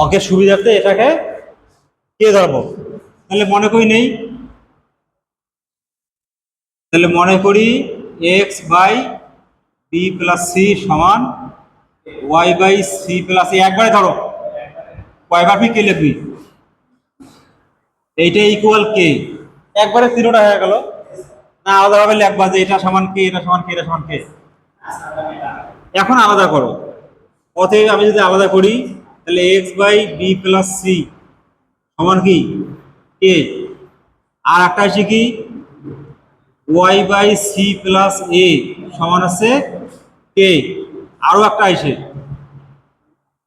অঙ্কের সুবিধার্থে এটাকে কে ধরবো? তাহলে মনে করি নেই। তাহলে মনে করি x by b plus c সমান ওয়াই বাই সি প্লাস একবারে ধরো। ওয়াই বাই কে লিখবি এইটা ইকুয়াল কে একবারে তিনোটা হয়ে গেল। না আলাদাভাবে লিখবা যে এটা সমান কে এটা সমান কে এটা সমান কে এখন আলাদা করো। অতএব আমি যদি আলাদা করি তাহলে x by b plus c সমান কি? কে আর একটা আছে কি? Y by c plus a সমান আছে কে আরও একটা আছে।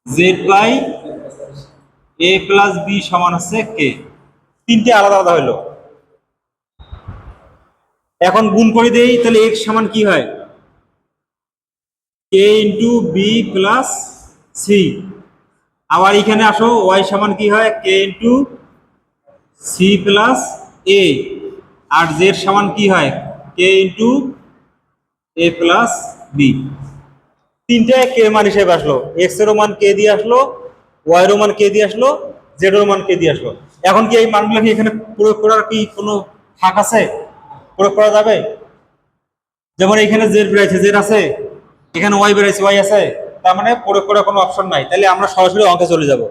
Z by a plus b সমান আছে কে তিনটে আলাদা আলাদা হলো। এখন গুণ করে দেই, তাহলে এক্স সমান কি হয়? K into b plus c আবার এখানে আসো ওয়াই সমান কি হয়? K into c plus a R Z সমান কি হয়? K into a plus b তিনটে কে মান হিসেবে আসলো। এক্সের মান কে দিয়ে আসলো ওয়াই এর মান কে দিয়ে আসলো জেড এর মান কে দিয়ে আসলো। এখন কি এই মানগুলো কি এখানে প্রয়োগ করার কি কোনো ফাঁক আছে? প্রয়োগ করা যাবে? যেমন এখানে জেড বেড়েছে জেড আছে। এখানে ওয়াই বেড়েছে ওয়াই আছে। তার মানে প্রয়োগ করার কোনো অপশন নাই। তাহলে আমরা সরাসরি অঙ্কে চলে যাব।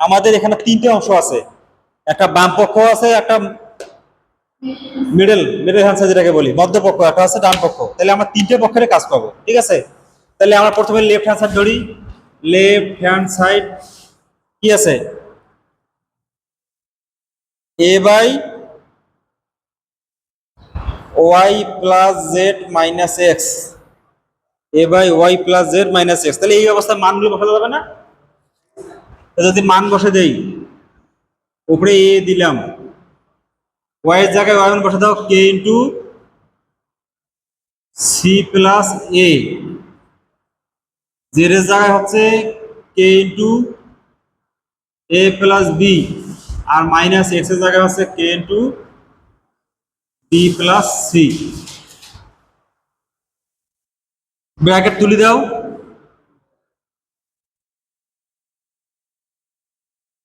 আমাদের এখানে তিনটে অংশ আছে। একটা বাম পক্ষ আছে, একটা মিডল মিডল হ্যান্ড যেটাকে বলি মধ্যপক্ষ একটা আছে ডান পক্ষ। তাহলে আমরা তিনটে পক্ষের কাজ পাবো, ঠিক আছে? তাহলে আমরা প্রথমে লেফট হ্যান্ড সাইড ধরি। লেফট হ্যান্ড সাইড কি আছে? A by y plus z minus x a by y plus z minus x তাহলে এই অবস্থায় মানগুলো বসাতে যাবে না? যদি মান বসে দেই, উপরে এ দিলাম ওয়াই এর জায়গায় ওয়াই বসে দাও k into c plus a z এর জায়গায় হচ্ছে k into a plus b R minus এক্সের জায়গায় হচ্ছে k into b plus c bracket তুলে দাও।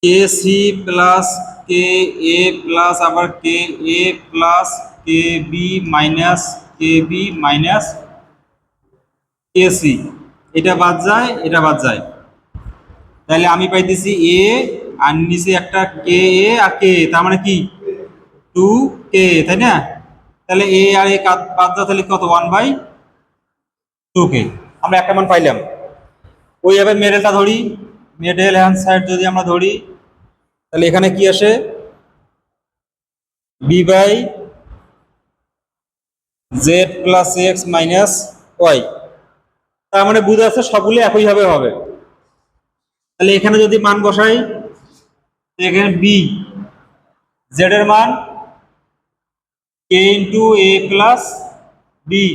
K c plus k a plus আবার k a plus k b minus k b minus k c এটা বাদ যায়, এটা বাদ যায়। তাহলে আমি পাইতেছি এ আর নিচে একটা কে এ আর কে তার মানে কি? টু কে তাই না? তাহলে এ আর এ বাদ দাও তাহলে কত? ওয়ান বাই টু কে আমরা একটা মান পাইলাম। ওইভাবে মেডেলটা ধরি। মিডল হ্যান্ড সাইড যদি আমরা ধরি, তাহলে এখানে কি আসে? B by z plus x minus y তার মানে বুঝে আছে সবগুলো একইভাবে হবে। তাহলে এখানে যদি মান বসাই এখানে বি জেড এর মান k into a plus b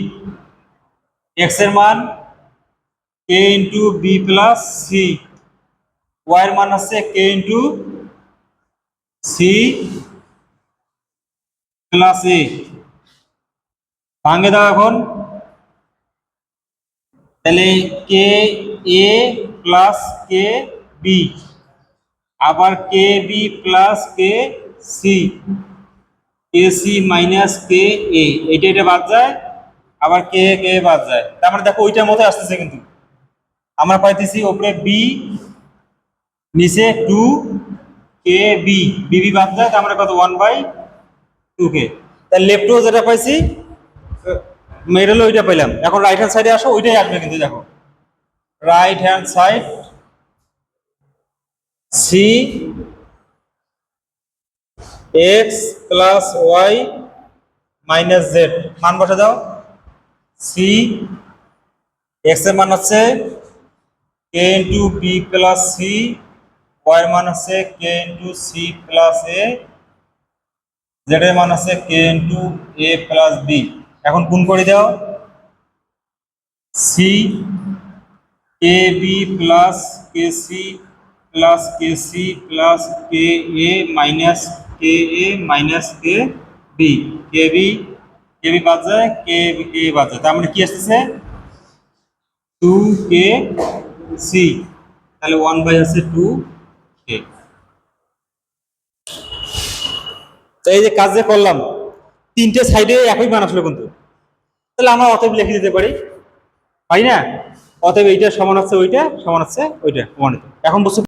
এক্সের মান k into b plus c y এর মান হচ্ছে k into c plus a ভাঙে দাও এখন। তাহলে কে এ প্লাস কে বি আবার k b plus k c k c minus k a এইটা এটা বাদ যায়। আবার কে কে বাদ যায়। তার মানে দেখো ওইটার মতো আসতেছে কিন্তু। আমরা পাইতেছি ওপরে বি নিচে টু কে বি বিবি বাদ যায়, তার মানে কত? ওয়ান বাই টু কে তাহলে লেফটও যেটা পাইছি মিডলও ওইটা পেলাম এখন রাইট হ্যান্ড সাইডে আসো, ওইটাই আসবে কিন্তু, দেখো। Right hand side c x plus y minus z মান বসে দাও। সি এক্সের মান হচ্ছে k into b plus c y মান হচ্ছে k into c plus a z এর মান হচ্ছে k into a plus b এখন গুণ করে দাও। C k b plus k c plus k c plus k a minus k a minus k b k b k b বাদ যায় কে কে বাদ যায় তার মানে কি আসতেছে? Two k c. তাহলে ওয়ান বাই আছে টু কে। তো এই যে কাজ যে করলাম, তিনটে সাইডে একই মান আসলো কিন্তু। তাহলে আমরা অতএব লিখে দিতে পারি। পারি না? অতএব এইটা সমান হচ্ছে ওইটা, সমান হচ্ছে ওইটা প্রমাণিত এখন বুঝছ